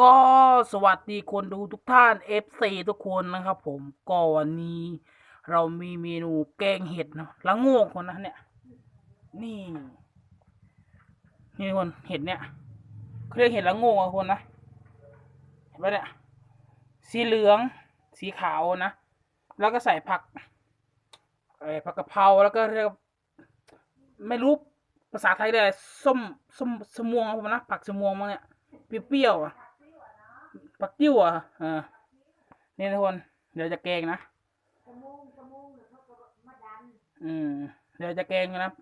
ก็สวัสดีคนดูทุกท่าน FC ทุกคนนะครับผมก็วันนี้ เรามีเมนูแกงเห็ดนะละโงกคนนะเนี่ย นี่ นี่คนเห็ดเนี่ยเขาเรียกเห็ดละโงกอะคนนะเห็นปะเนี่ยสีเหลืองสีขาวนะ แล้วก็ใส่ผักเอ่อผักกะเพราแล้วก็เรียกไม่รู้ภาษาไทยเรียส้มส้มสมวงครับผมนะผักสมวงมั้งเนี่ยเปรี้ยวๆอะ ผักติ้วอะเออนี่ทุกคน เดี๋ยวจะแกงนะอืม เดี๋ยวจะแกงนะ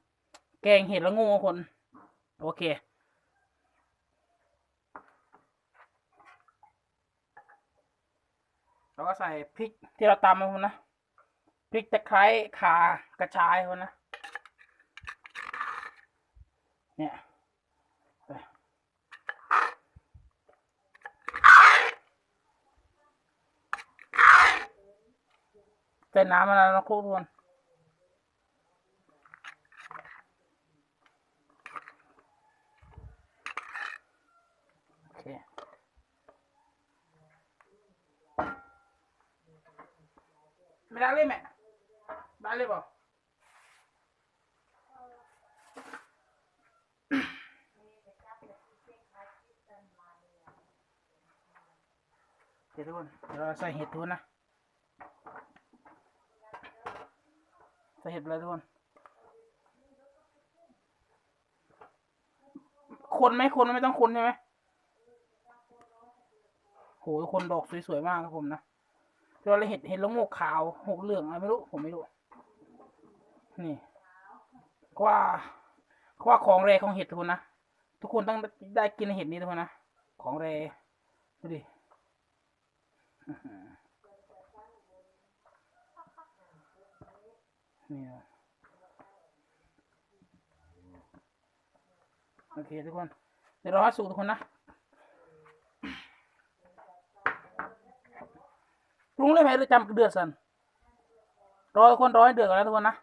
แกงเห็ดละงูคน โอเคแล้วก็ใส่พริกที่เราตำมาคนนะพริกตะไคร้ข่ากระชายคนนะเนี่ย ใส่น้ำมาแล้วนะครูทุกคนโอเคไม่ได้เลยแม่ได้เลยเปล่เดี๋ยวทุกคนเดี๋ยวเราใส่เห็ดทุกคนนะ ส่เห็ดไปเลยทุกคน คนไหมคนไม่ต้องคนใช่ไหมโหคนดอกสวยๆมากครับผมนะเราเลยเห็ดเห็ดละโงกขาวหกเหลืองอะไรไม่รู้ผมไม่รู้ นี่ว่าว่าของแรของเห็ดทุกคนนะทุกคนต้องได้กินเห็ดนี้ทุกคนนะของแรดูดิ นี่นะโอเคทุกคนเดี๋ยวรอให้สุกทุกคนนะปรุงเลยไหมหรือจำเดือดสันรอทุกคนรอให้เดือดก่อนนะทุกคนนะ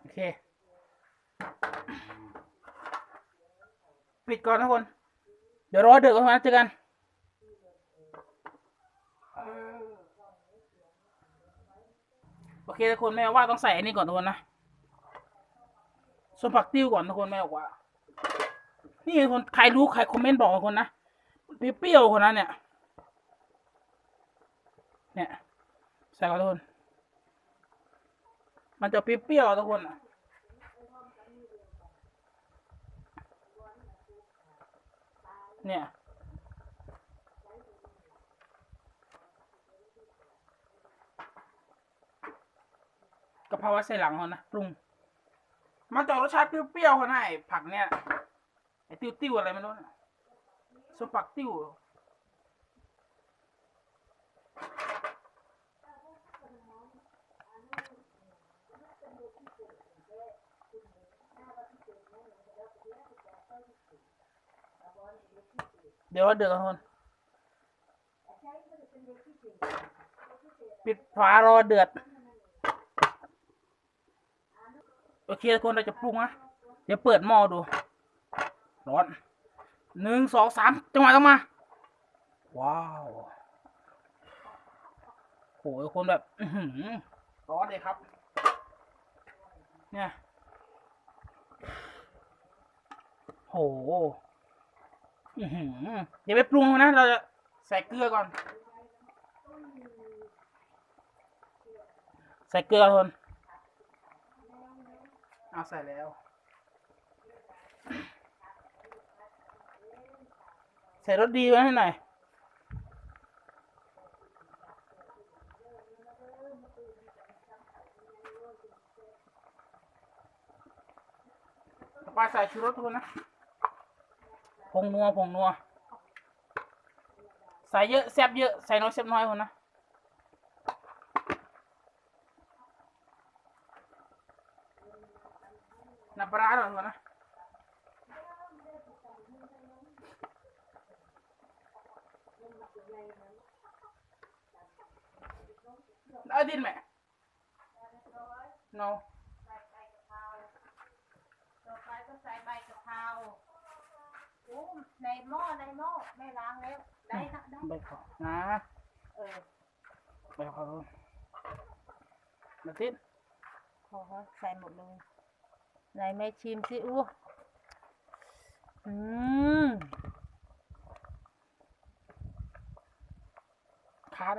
โอเคปิดก่อนนะทุกคน เดี๋ยวรอให้เดือดก่อนนะเจอกัน โอเคทุกคนแม่ว่าต้องใส่อันนี้ก่อนทุกคนนะส้มผักติ้วก่อนทุกคนแม่บอกว่า นี่ทุกคนใครรู้ใครคอมเมนต์บอกทุกคนนะเปรี้ยวคนนั้นเนี่ย เนี่ยใส่ก่อนทุกคน มันจะเปรี้ยวทุกคนนะเนี่ย กะเพราไว้ใส่หลังเขานะปรุง มันจะรสชาติเปรี้ยวๆเขาหน่อยผักเนี่ยไอ้ติ้วๆอะไรไม่รู้นะสมผักติ้วเดี๋ยวเดือดคนปิดฝารอเดือด โอเคทุกคนเราจะปรุงนะเดี๋ยวเปิดหม้อดูร้อนหนึ่งสองสามจังหวะต้องมา ว้าวโหคนแบบร้อนเลยครับ เนี่ยโหอือหือเดี๋ยวไปปรุงนะ เราจะใส่เกลือก่อน ใส่เกลือก่อน เอาใส่แล้ว ใส่รสดีไว้ให้หน่อยไปใส่ชูรสทุกคนนะผงนัวผงนัว ใส่เยอะแซ่บเยอะ ใส่น้อยแซ่บน้อยคนนะ น้ำปลาร้าหน่อยก่อนนะเอาดินไหม no ต่อไปก็ใส่ใบกะเพราอ้ในหม้อในหม้อไม่ล้างแล้ว ได้นะได้ใบขอนะเออใบขอมาติดพอเขาใส่หมดเลย ไหนแม่ชิมสิอู้อืมขาด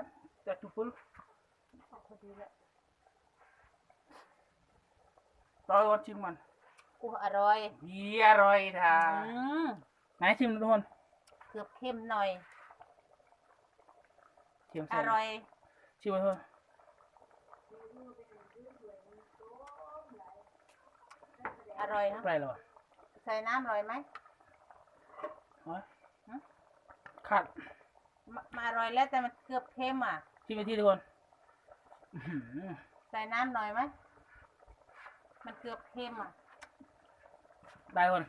จะจุฟุลพอดีแล้วร้อยวันชิมมันอู้อร่อยเยี่ยร่อยท่าอืมไหนชิมดูทุกคนเกือบเข้มหน่อยชิมอใส่ร่อยชิมไปทุกคน ร่อยเนอะไรเหรอใส่น้ำอร่อยไหมฮะขาดมามาอร่อยแล้วแต่มันเกือบเค็มอะ ชิมไปที่ทุกคนอื้อหือใส่น้ำหน่อยไหมมันเกือบเค็มอะได้คน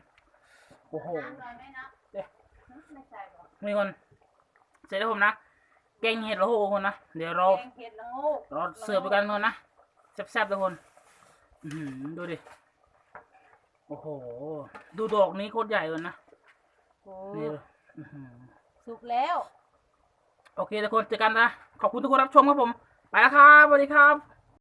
โอ้โห น้ำหน่อยไหมนะเดี๋ยว หึไม่ใส่หรอกนี่คนเสร็จแล้วผมนะแกงเห็ดละโหคนนะเดี๋ยวเรา แกงเห็ดละโงูเราเสิร์ฟไปกันคนนะแซ่บๆทุกคน อื้อหือดูดิ โอ้โห ดูดอกนี้โคตรใหญ่เลยนะโอ้นี่เลยอื้อหือสุกแล้ว โอเคทุกคนเจอกันนะ ขอบคุณทุกคนรับชมครับผม ไปแล้วครับสวัสดีครับ